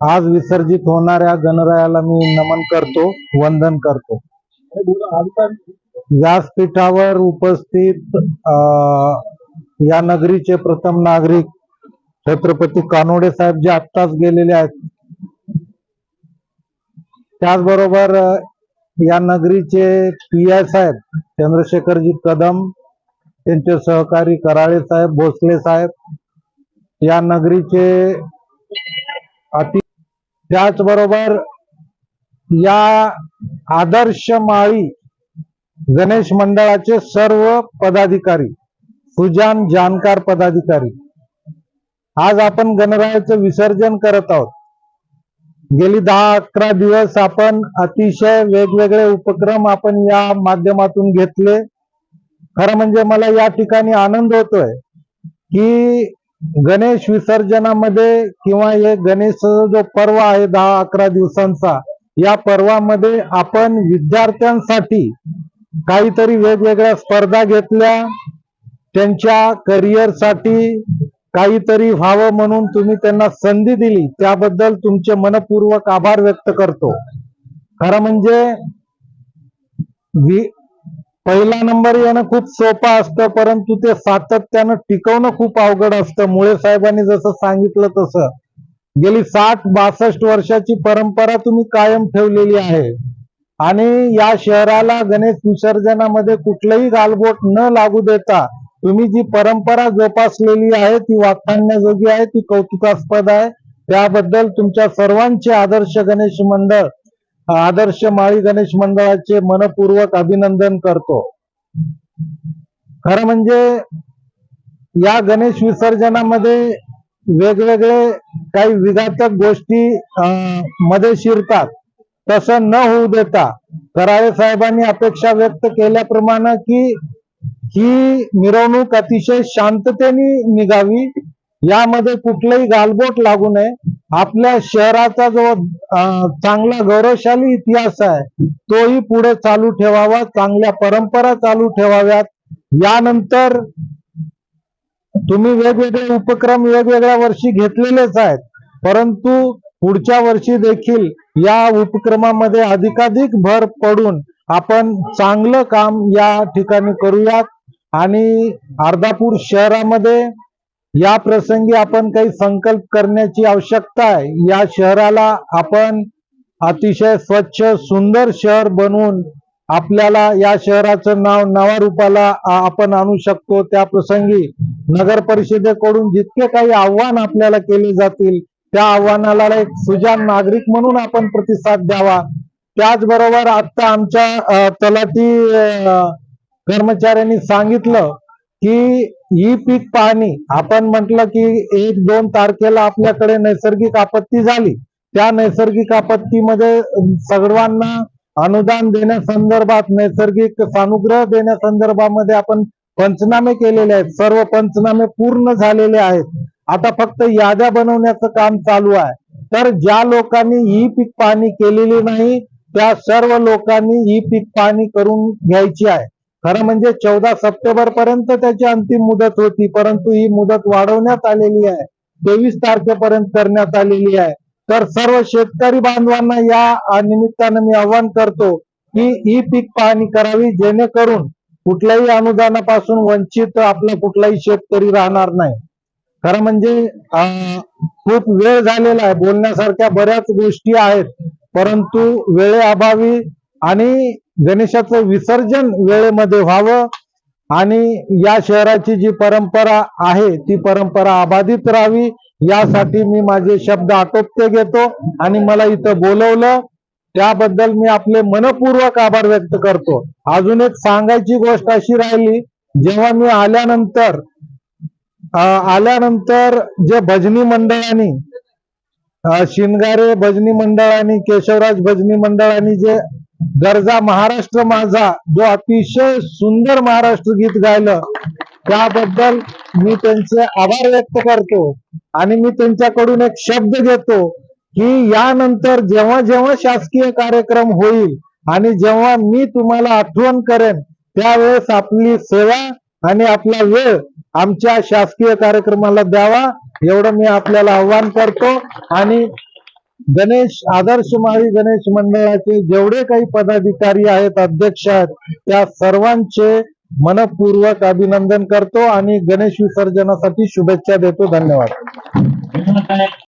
आज विसर्जित होणाऱ्या गणरायाला मी नमन करतो वंदन करतो. व्यासपीठावर उपस्थित या नगरीचे प्रथम नागरिक छत्रपती कानोडे साहेब जे आत्ताच गेलेले आहेत. त्याचबरोबर या नगरीचे पी आय साहेब चंद्रशेखरजी कदम त्यांचे सहकारी कराळे साहेब भोसले साहेब या नगरीचे अति त्याचबरोबर या आदर्श माळी गणेश मंडळाचे सर्व पदाधिकारी सुजान जानकार पदाधिकारी आज आपण गणरायाचं विसर्जन करत आहोत. गेली दहा अकरा दिवस आपण अतिशय वेगवेगळे उपक्रम आपण या माध्यमातून घेतले. खरं म्हणजे मला या ठिकाणी आनंद होतोय की गणेश विसर्जनामध्ये किंवा हे गणेश जो पर्व आहे दहा अकरा दिवसांचा या पर्वामध्ये आपण विद्यार्थ्यांसाठी काहीतरी वेगवेगळ्या स्पर्धा घेतल्या. त्यांच्या करिअरसाठी काहीतरी व्हावं म्हणून तुम्ही त्यांना संधी दिली. त्याबद्दल तुमचे मनपूर्वक आभार व्यक्त करतो. खरं म्हणजे वि- पहिला नंबर येणं खूप सोपं असतं परंतु ते सातत्यानं टिकवणं खूप अवघड असतं. मुळे साहेबांनी जसं सांगितलं तसं. गेली साठ बासष्ट वर्षाची परंपरा तुम्ही कायम ठेवलेली आहे. आणि या शहराला गणेश विसर्जनामध्ये कुठलंही गालबोट न लागू देता तुम्ही जी परंपरा जोपासलेली आहे ती वाखाणण्याजोगी आहे ती कौतुकास्पद आहे. त्याबद्दल तुमच्या सर्वांचे आदर्श गणेश मंडळ आदर्श माळी गणेश मंडळाचे मनपूर्वक अभिनंदन करतो. खरं म्हणजे या गणेश विसर्जनामध्ये वेगवेगळे काही विघातक गोष्टी अं, मध्ये शिरतात. तसं न होऊ देता कराळे साहेबांनी अपेक्षा व्यक्त केल्याप्रमाणे की ही मिरवणूक अतिशय शांततेने निघावी. यामध्ये कुठलंही गालबोट लागू नये. आपल्या शहराचा जो चांगला गौरवशाली इतिहास आहे तोही पुढे चालू ठेवावा चांगल्या परंपरा चालू ठेवाव्यात. यानंतर तुम्ही वेगवेगळे उपक्रम वेगवेगळ्या वर्षी घेतलेलेच आहेत परंतु पुढच्या वर्षी देखील या उपक्रमामध्ये अधिकाधिक भर पडून आपण चांगलं काम या ठिकाणी करूयात. आणि अर्धापूर शहरामध्ये या प्रसंगी आपण काही संकल्प करण्याची आवश्यकता आहे. या शहराला आपण अतिशय स्वच्छ सुंदर शहर बनवून आपल्याला या शहराचं नाव नवा रूपाला आपण आणू शकतो. त्या प्रसंगी नगर परिषदेकडून जितके काही आव्हान आपल्याला केले जातील त्या आव्हानाला एक सुजान नागरिक म्हणून आपण प्रतिसाद द्यावा. त्याचबरोबर आता आमच्या तलाठी कर्मचाऱ्यांनी सांगितलं की ही पीक पाहणी आपण म्हटलं की एक दोन तारखेला आपल्याकडे नैसर्गिक आपत्ती झाली. त्या नैसर्गिक आपत्तीमध्ये सर्वांना अनुदान देण्यासंदर्भात नैसर्गिक सानुग्रह देण्यासंदर्भामध्ये आपण पंचनामे केलेले आहेत. सर्व पंचनामे पूर्ण झालेले आहेत. आता फक्त याद्या बनवण्याचं काम चालू आहे. तर ज्या लोकांनी ही पीक पाहणी केलेली नाही त्या सर्व लोकांनी ही पीक पाहणी करून घ्यायची आहे. खरं म्हणजे चौदा सप्टेंबर पर्यंत त्याची अंतिम मुदत होती परंतु ही मुदत वाढवण्यात आलेली आहे. तेवीस तारखेपर्यंत करण्यात आलेली आहे. तर सर्व शेतकरी बांधवांना या निमित्तानं मी आवाहन करतो की ही पीक पाहणी करावी जेणेकरून कुठल्याही अनुदानापासून वंचित आपला कुठलाही शेतकरी राहणार नाही. खरं म्हणजे खूप वेळ झालेला आहे. बोलण्यासारख्या बऱ्याच गोष्टी आहेत परंतु वेळेअभावी आणि गणेशाचं विसर्जन वेळेमध्ये व्हावं आणि या शहराची जी परंपरा आहे ती परंपरा अबाधित राहावी यासाठी मी माझे शब्द आटोपते घेतो आणि मला इथं बोलवलं. त्याबद्दल मी आपले मनपूर्वक आभार व्यक्त करतो. अजून एक सांगायची गोष्ट अशी राहिली जेव्हा मी आल्यानंतर आल्यानंतर जे भजनी मंडळांनी शिनगारे भजनी मंडळांनी केशवराज भजनी मंडळांनी जे गरजा महाराष्ट्र माझा जो अतिशय सुंदर महाराष्ट्र गीत गायलं त्याबद्दल मी त्यांचे आभार व्यक्त करतो आणि मी त्यांच्याकडून एक शब्द घेतो की यानंतर जेव्हा जेव्हा शासकीय कार्यक्रम होईल आणि जेव्हा मी तुम्हाला आठवण करेन त्यावेळेस आपली सेवा आणि आपला वेळ आमच्या शासकीय कार्यक्रमाला द्यावा एवढं मी आपल्याला आव्हान करतो आणि गणेश आदर्श माळी गणेश मंडळाचे जेवढे काही पदाधिकारी आहेत अध्यक्ष आहेत त्या सर्वांचे मनपूर्वक अभिनंदन करतो आणि गणेश विसर्जनासाठी शुभेच्छा देतो. धन्यवाद.